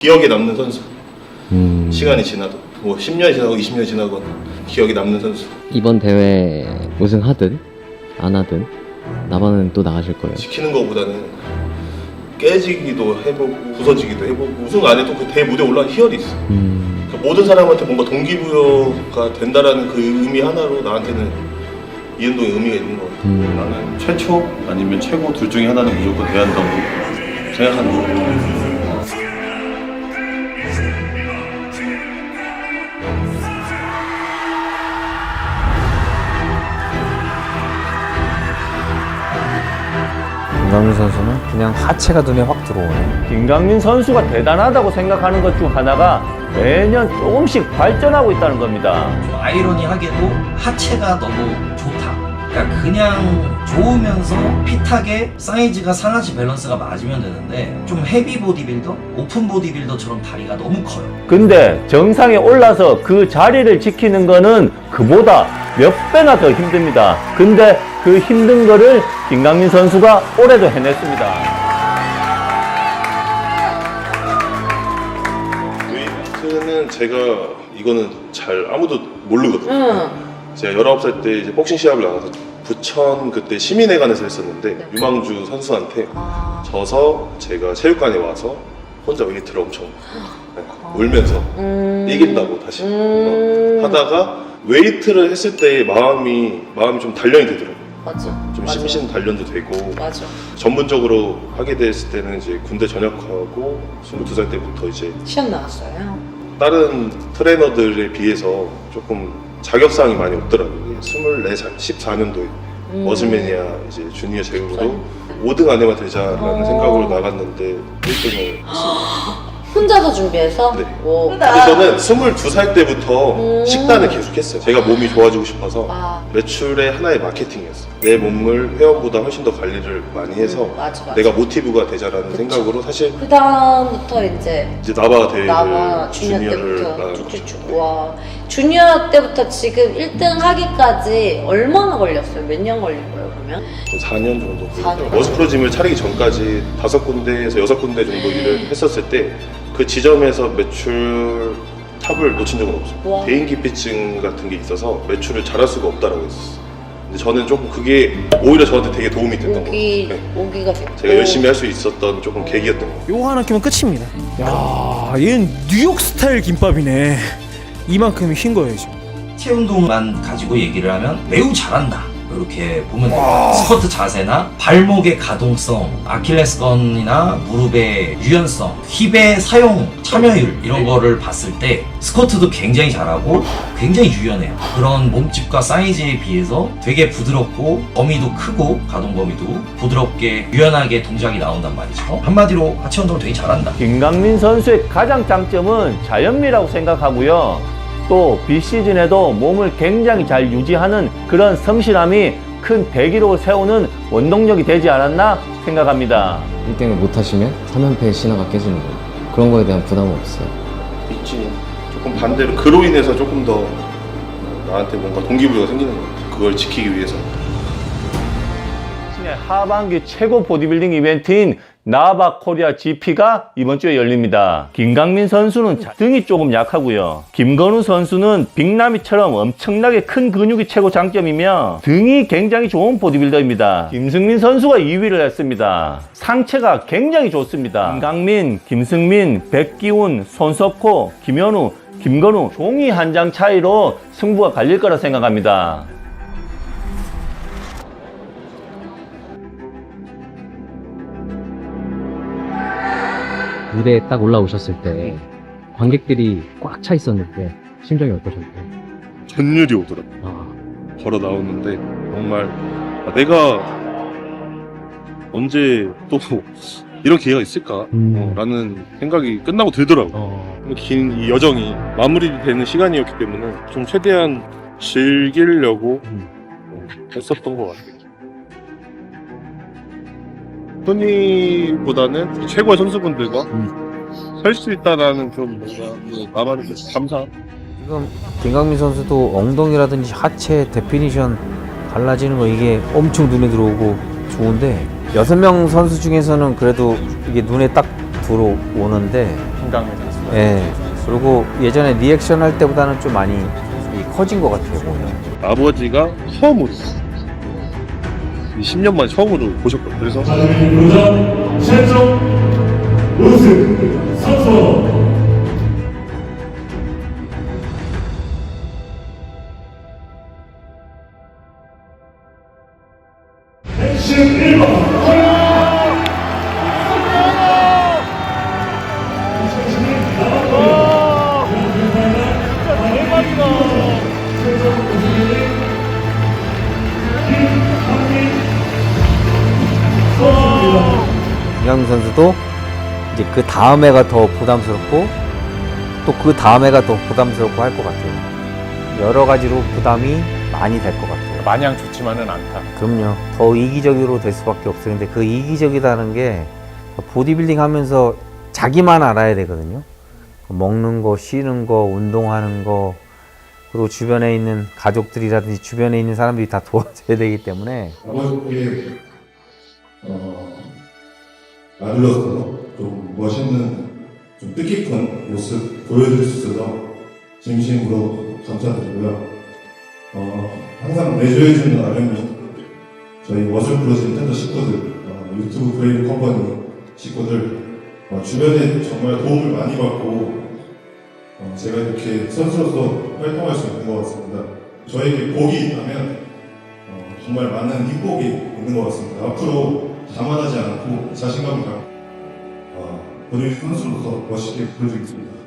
기억에 남는 선수. 음, 시간이 지나도 뭐 10년이 지나고 20년이 지나고 기억에 남는 선수. 이번 대회 우승하든 안 하든 나반은 또 나가실 거예요. 지키는 것보다는 깨지기도 해보고 부서지기도 해보고 우승 안에 또그 대무대 올라간 희열이 있어. 음, 그러니까 모든 사람한테 뭔가 동기부여가 된다라는 그 의미 하나로 나한테는 이은동의 의미가 있는 것 같아. 음. 나는 최초 아니면 최고 둘 중에 하나는 무조건 돼야 한다고 생각하는 거예요. 김강민 선수는 그냥 하체가 눈에 확 들어오네. 김강민 선수가 대단하다고 생각하는 것 중 하나가 매년 조금씩 발전하고 있다는 겁니다. 좀 아이러니하게도 하체가 너무 좋다. 그러니까 그냥 좋으면서 핏하게 사이즈가 상하체 밸런스가 맞으면 되는데 좀 헤비 보디빌더, 오픈 보디빌더처럼 다리가 너무 커요. 근데 정상에 올라서 그 자리를 지키는 거는 그보다 몇 배나 더 힘듭니다. 근데 그 힘든 거를 김강민 선수가 올해도 해냈습니다. 웨이트는 제가 이거는 잘 아무도 모르거든요. 응. 제가 19살 때 이제 복싱 시합을 나가서 부천 그때 시민회관에서 했었는데 유망주 선수한테 아. 져서 제가 체육관에 와서 혼자 웨이트를 엄청 네, 울면서 음. 이긴다고 다시 음. 어, 하다가 웨이트를 했을 때 마음이 마음이 좀 단련이 되더라고요. 맞아. 좀 맞아. 심신 단련도 되고 맞아. 전문적으로 하게 됐을 때는 이제 군대 전역하고 22살 때부터 이제 시험 나왔어요. 다른 트레이너들에 비해서 조금 자격사항이 많이 없더라고요. 24살, 14년도에 음. 머슬매니아 이제 주니어 제국으로 5등 안에만 되자라는 어. 생각으로 나갔는데 1등을 혼자서 준비해서? 네. 오. 근데 저는 22살 때부터 음. 식단을 계속했어요. 제가 몸이 좋아지고 싶어서 아. 매출의 하나의 마케팅이었어요. 내 몸을 회원보다 훨씬 더 관리를 많이 해서 음, 맞아, 맞아. 내가 모티브가 되자라는 그쵸. 생각으로 사실 그 다음부터 이제 이제 나바가 대회를 주니어 주니어를 때부터 쭉쭉쭉 거죠. 와 주니어 때부터 지금 1등 하기까지 얼마나 걸렸어요? 몇 년 걸린 거예요 그러면? 4년 정도 사 년. 머스프로짐을 차리기 전까지 다섯 군데에서 여섯 군데 정도 일을 했었을 때 그 지점에서 매출 탑을 놓친 적은 없어요. 와. 대인기피증 같은 게 있어서 매출을 잘할 수가 없다라고 했었어요. 근데 저는 조금 그게 오히려 저한테 되게 도움이 됐던 것 오기 같아요. 네. 오기가 됐고 제가 열심히 할 수 있었던 조금 계기였던 것 같아요. 요거 하나 끼면 끝입니다. 야, 얘는 뉴욕 스타일 김밥이네. 이만큼이 흰 거예요, 지금. 하체 운동만 가지고 얘기를 하면 매우 잘한다. 이렇게 보면 돼요. 스쿼트 자세나 발목의 가동성, 아킬레스건이나 무릎의 유연성, 힙의 사용 참여율 이런 거를 봤을 때 스쿼트도 굉장히 잘하고 굉장히 유연해요. 그런 몸집과 사이즈에 비해서 되게 부드럽고 범위도 크고 가동 범위도 부드럽게 유연하게 동작이 나온단 말이죠. 한마디로 하체 운동을 되게 잘한다. 김강민 선수의 가장 장점은 자연미라고 생각하고요. 또 비시즌에도 몸을 굉장히 잘 유지하는 그런 성실함이 큰 대기록을 세우는 원동력이 되지 않았나 생각합니다. 1등을 못 하시면 3연패의 신화가 깨지는 거예요. 그런 거에 대한 부담은 없어요. 있지. 조금 반대로 그로 인해서 조금 더 나한테 뭔가 동기부여가 생기는 것 같아요. 그걸 지키기 위해서. 하반기 최고 보디빌딩 이벤트인 나바 코리아 GP가 이번 주에 열립니다. 김강민 선수는 자- 등이 조금 약하고요. 김건우 선수는 빅나미처럼 엄청나게 큰 근육이 최고 장점이며 등이 굉장히 좋은 보디빌더입니다. 김승민 선수가 2위를 했습니다. 상체가 굉장히 좋습니다. 김강민, 김승민, 백기훈, 손석호, 김현우, 김건우 종이 한 장 차이로 승부가 갈릴 거라 생각합니다. 무대에 딱 올라오셨을 때 관객들이 꽉 차 있었는데 심정이 어떠셨나요? 전율이 오더라고요. 아, 걸어 나오는데 정말 아, 내가 언제 또 이런 기회가 있을까? 음. 어, 라는 생각이 끝나고 들더라고요. 어, 긴이 여정이 마무리되는 시간이었기 때문에 좀 최대한 즐기려고 음. 어, 했었던 것 같아요. 순위보다는 최고의 선수분들과 설 수 있다라는 그런 뭔가 나만의 그 감사 지금 김강민 선수도 엉덩이라든지 하체 데피니션 달라지는 거 이게 엄청 눈에 들어오고 좋은데 여섯 명 선수 중에서는 그래도 이게 눈에 딱 주로 오는데 김강민 선수가 예. 그리고 예전에 리액션 할 때보다는 좀 많이 이 커진 것 같아요 보면. 아버지가 처음으로 10년 만에 처음으로 보셨거든요. 그래서 김강민 선수 도 이제 그 다음 해가 더 부담스럽고 또 그 다음 해가 더 부담스럽고 할 것 같아요. 여러 가지로 부담이 많이 될 것 같아요. 마냥 좋지만은 않다. 그럼요. 더 이기적으로 될 수밖에 없어요. 근데 그 이기적이라는 게 보디빌딩 하면서 자기만 알아야 되거든요. 먹는 거, 쉬는 거, 운동하는 거, 그리고 주변에 있는 가족들이라든지 주변에 있는 사람들이 다 도와줘야 되기 때문에 아버지께 어, 아들로서 좀 멋있는 좀 뜻깊은 모습 보여드릴 수 있어서 진심으로 감사드리고요. 어, 항상 내조해주는 아름이 저희 워즐 프로젝트 텐더 식구들, 어, 유튜브 브레인 컴퍼니 식구들 어, 주변에 정말 도움을 많이 받고 어, 제가 이렇게 선수로서 활동할 수 있는 것 같습니다. 저에게 복이 있다면 어, 정말 많은 뒷복이 있는 것 같습니다. 앞으로 자만하지 않고 자신감을 갖고 어, 본인 선수로서 멋있게 보여드리겠습니다.